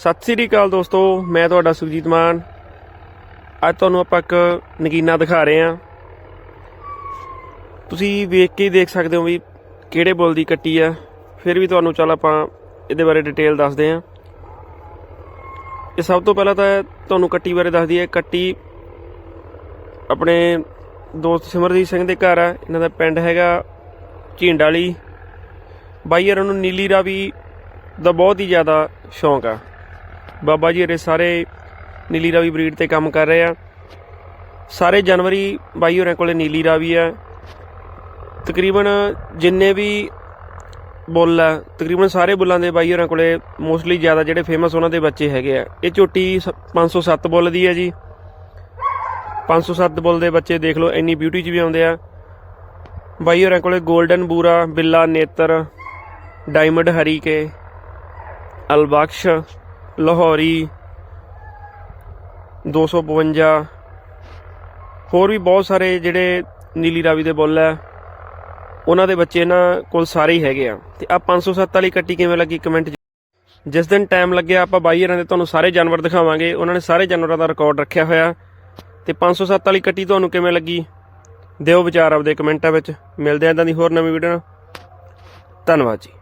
ਸਤਿ ਸ੍ਰੀ ਅਕਾਲ ਦੋਸਤੋ, ਮੈਂ ਤੁਹਾਡਾ ਸੁਖਜੀਤ ਮਾਨ। ਅੱਜ ਤੁਹਾਨੂੰ ਆਪਾਂ ਇੱਕ ਨਗੀਨਾ ਦਿਖਾ ਰਹੇ ਹਾਂ। ਤੁਸੀਂ ਵੇਖ ਕੇ ਹੀ ਦੇਖ ਸਕਦੇ ਹੋ ਵੀ ਕਿਹੜੇ ਬੁੱਲ ਦੀ ਕੱਟੀ ਆ। ਫਿਰ ਵੀ ਤੁਹਾਨੂੰ ਚੱਲ ਆਪਾਂ ਇਹਦੇ ਬਾਰੇ ਡਿਟੇਲ ਦੱਸਦੇ ਹਾਂ। ਇਹ ਸਭ ਤੋਂ ਪਹਿਲਾਂ ਤਾਂ ਤੁਹਾਨੂੰ ਕੱਟੀ ਬਾਰੇ ਦੱਸਦੀ ਹੈ। ਕੱਟੀ ਆਪਣੇ ਦੋਸਤ ਸਿਮਰਜੀਤ ਸਿੰਘ ਦੇ ਘਰ ਆ। ਇਹਨਾਂ ਦਾ ਪਿੰਡ ਹੈਗਾ ਝੀਂਡਾਲੀ। ਬਾਈ ਯਾਰ, ਉਹਨੂੰ ਨੀਲੀ ਰਾਵੀ ਦਾ ਬਹੁਤ ਹੀ ਜ਼ਿਆਦਾ ਸ਼ੌਂਕ ਆ। ਬਾਬਾ ਜੀ ਹਰੇ ਸਾਰੇ ਨੀਲੀ ਰਾਵੀ ਬਰੀਡ ਤੇ ਕੰਮ ਕਰ ਰਹੇ ਆ। ਸਾਰੇ ਜਨਵਰੀ ਬਾਈ ਹੋਰਾਂ ਕੋਲੇ ਨੀਲੀ ਰਾਵੀ ਆ। ਤਕਰੀਬਨ ਜਿੰਨੇ ਵੀ ਬੁੱਲ ਆ, ਤਕਰੀਬਨ ਸਾਰੇ ਬੁੱਲਾਂ ਦੇ ਬਾਈ ਹੋਰਾਂ ਕੋਲੇ ਮੋਸਟਲੀ ਜ਼ਿਆਦਾ ਜਿਹੜੇ ਫੇਮਸ ਉਹਨਾਂ ਦੇ ਬੱਚੇ ਹੈਗੇ ਆ। ਇਹ ਝੋਟੀ ਸ- 507 ਬੁੱਲ ਦੀ ਹੈ ਜੀ। 507 ਬੁੱਲ ਦੇ ਬੱਚੇ ਦੇਖ ਲਓ, ਇੰਨੀ ਬਿਊਟੀ 'ਚ ਵੀ ਆਉਂਦੇ ਆ। ਬਾਈ ਹੋਰਾਂ ਕੋਲੇ 골ਡਨ ਬੂਰਾ, ਬਿੱਲਾ ਨੇਤਰ, ਡਾਇਮੰਡ ਹਰੀਕੇ, ਅਲਬਖਸ਼ ਲਾਹੌਰੀ 252 ਹੋਰ ਵੀ ਬਹੁਤ ਸਾਰੇ ਜਿਹੜੇ ਨੀਲੀ ਰਾਵੀ ਦੇ ਬੁੱਲ ਹੈ ਉਹਨਾਂ ਦੇ ਬੱਚੇ ਨਾ ਕੋਲ ਸਾਰੇ ਹੀ ਹੈਗੇ ਆ। ਤੇ ਆ 507 ਵਾਲੀ ਕੱਟੀ ਕਿਵੇਂ ਲੱਗੀ ਕਮੈਂਟ ਜਿਸ ਦਿਨ ਟਾਈਮ ਲੱਗਿਆ, ਆਪਾਂ ਬਾਈ ਹੋਰਾਂ ਦੇ ਤੁਹਾਨੂੰ ਸਾਰੇ ਜਾਨਵਰ ਦਿਖਾਵਾਂਗੇ। ਉਹਨਾਂ ਨੇ ਸਾਰੇ ਜਾਨਵਰਾਂ ਦਾ ਰਿਕਾਰਡ ਰੱਖਿਆ ਹੋਇਆ। ਤੇ 507 ਵਾਲੀ ਕੱਟੀ ਤੁਹਾਨੂੰ ਕਿਵੇਂ ਲੱਗੀ? ਦਿਓ ਵਿਚਾਰ ਆਪਦੇ ਕਮੈਂਟਾਂ ਵਿੱਚ। ਮਿਲਦੇ ਆਂ ਇਦਾਂ ਦੀ ਹੋਰ ਨਵੀਂ ਵੀਡੀਓ ਨਾਲ। ਧੰਨਵਾਦ ਜੀ।